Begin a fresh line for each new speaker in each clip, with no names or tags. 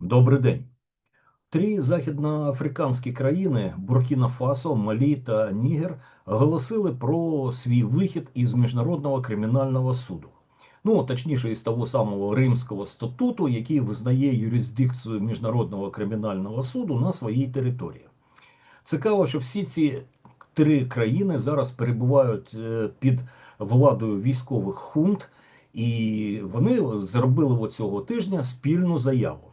Добрий день. Три західноафриканські країни Буркіна Фасо, Малі та Нігер оголосили про свій вихід із міжнародного кримінального суду. Ну, точніше, із того самого Римського статуту, який визнає юрисдикцію міжнародного кримінального суду на своїй території. Цікаво, що всі ці три країни зараз перебувають е, під владою військових хунт, і вони зробили цього тижня спільну заяву.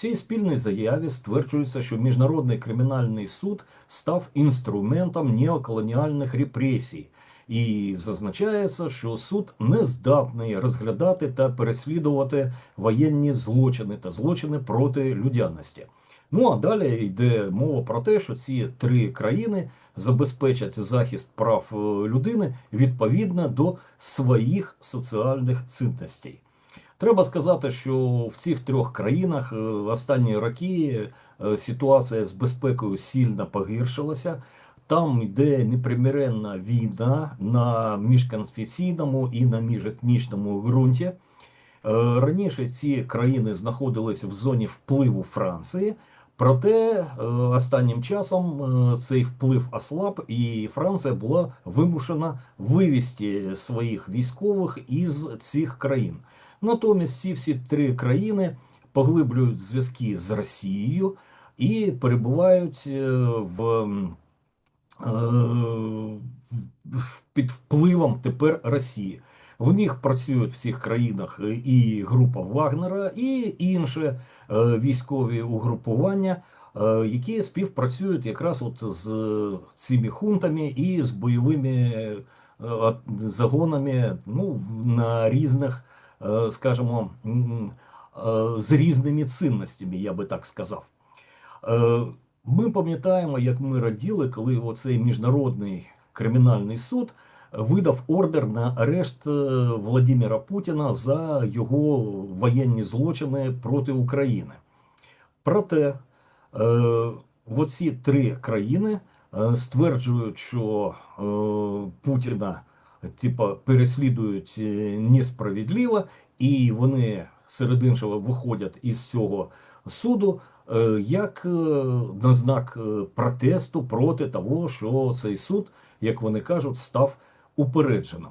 Цій спільній заяві стверджується, що міжнародний кримінальний суд став інструментом неоколоніальних репресій, і зазначається, що суд не здатний розглядати та переслідувати воєнні злочини та злочини проти людяності. Ну а далі йде мова про те, що ці три країни забезпечать захист прав е, людини відповідно до своїх соціальних цінностей. Треба сказати, що в цих трьох країнах е, останні роки е, ситуація з безпекою сильно погіршилася. Там йде непримиренна війна на міжконфесійному і на міжетнічному ґрунті. Е, раніше ці країни знаходилися в зоні впливу Франції, проте останнім часом цей вплив ослаб, і Франція була вимушена вивести своїх військових із цих країн. Натомість ці всі три країни поглиблюють зв'язки з Росією і перебувають е, в е, під впливом тепер Росії. В них працюють в цих країнах і група Вагнера, і інші е, військові угрупування, які співпрацюють якраз от з цими хунтами і з бойовими загонами ну, на різних. Е, скажімо, е, з різними цінностями, я би так сказав. Е, ми пам'ятаємо, як ми раділи, коли оцей міжнародний кримінальний суд видав ордер на арешт Владимира Путіна за його воєнні злочини проти України. Проте оці три країни стверджують, що Путіна типа переслідують е, несправедливо, і вони серед іншого виходять із цього суду е, як е, на знак протесту проти того, що цей суд, як вони кажуть, став упередженим.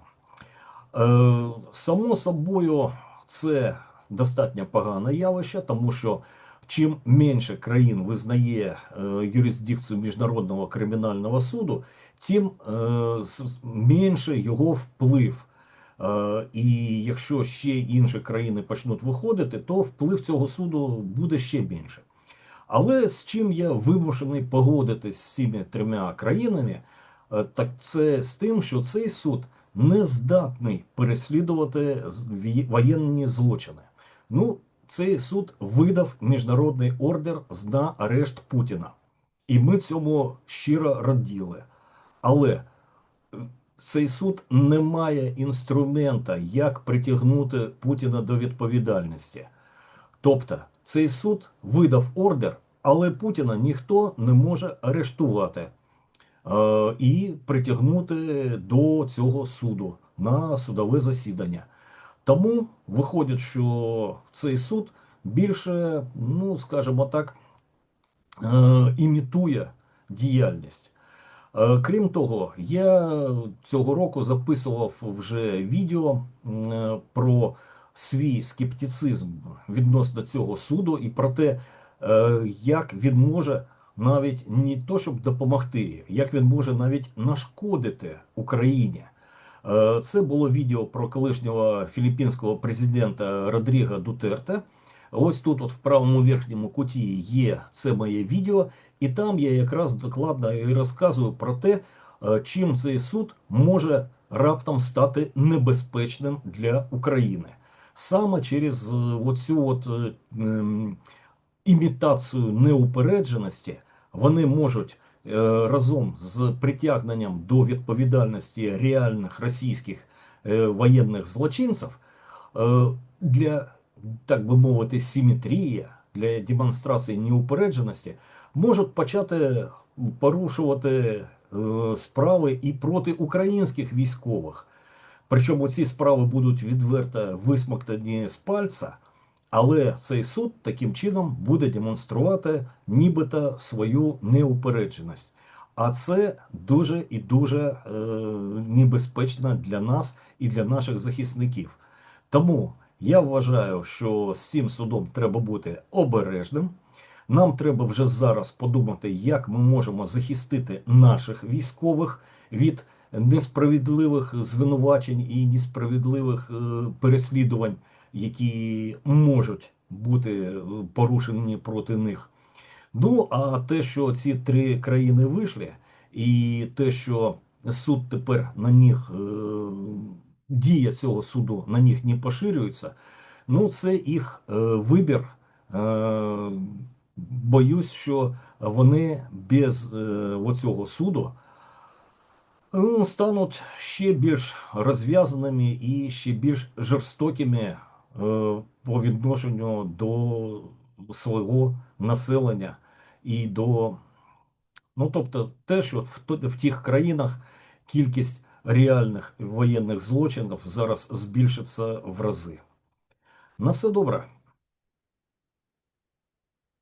Само собою, це достатньо погане явище, тому що чим менше країн визнає юрисдикцію міжнародного кримінального суду, тим е, менше його вплив. Е, і якщо ще інші країни почнуть виходити, то вплив цього суду буде ще більше. Але з чим я вимушений погодитись з цими трьома країнами, е, так це з тим, що цей суд не здатний переслідувати воєнні злочини. Ну, цей суд видав міжнародний ордер на арешт Путіна, і ми цьому щиро раділи. Але е, цей суд не має інструмента, як притягнути Путіна до відповідальності. Тобто цей суд видав ордер, але Путіна ніхто не може арештувати е, і притягнути до цього суду на судове засідання. Тому виходить, що цей суд більше, ну скажімо так, е, імітує діяльність. Е, крім того, я цього року записував вже відео е, про свій скептицизм відносно цього суду і про те, як він може навіть не то, щоб допомогти, як він може навіть нашкодити Україні. Це було відео про колишнього філіппінського президента Родріга Дутерте. Ось тут, от в правому верхньому куті, є це моє відео, і там я якраз докладно і розказую про те, е, чим цей суд може раптом стати небезпечним для України. Саме через е, оцю от е, імітацію неупередженості вони можуть разом з притягненням до відповідальності реальних російських воєнних злочинців для так би мовити, симетрія для демонстрації неупередженості можуть почати порушувати е, справи і проти українських військових. Причому ці справи будуть відверто висмоктані з пальця, Але цей суд таким чином буде демонструвати нібито свою неупередженість. А це дуже і дуже е, небезпечно для нас і для наших захисників. Тому я вважаю, що з цим судом треба бути обережним. Нам треба вже зараз подумати, як ми можемо захистити наших військових від несправедливих звинувачень і несправедливих е, переслідувань, які можуть бути е, порушені проти них. Ну, а те, що ці три країни вийшли, і те, що суд тепер на них, е, дія цього суду на них не поширюється, ну, це їх е, вибір. Боюсь, що вони без оцього суду ну, стануть ще більш розв'язаними і ще більш жорстокими по відношенню до свого населення і до. Ну, тобто, те, що в, в тих країнах кількість реальних воєнних злочинів зараз збільшиться в рази. На все добре.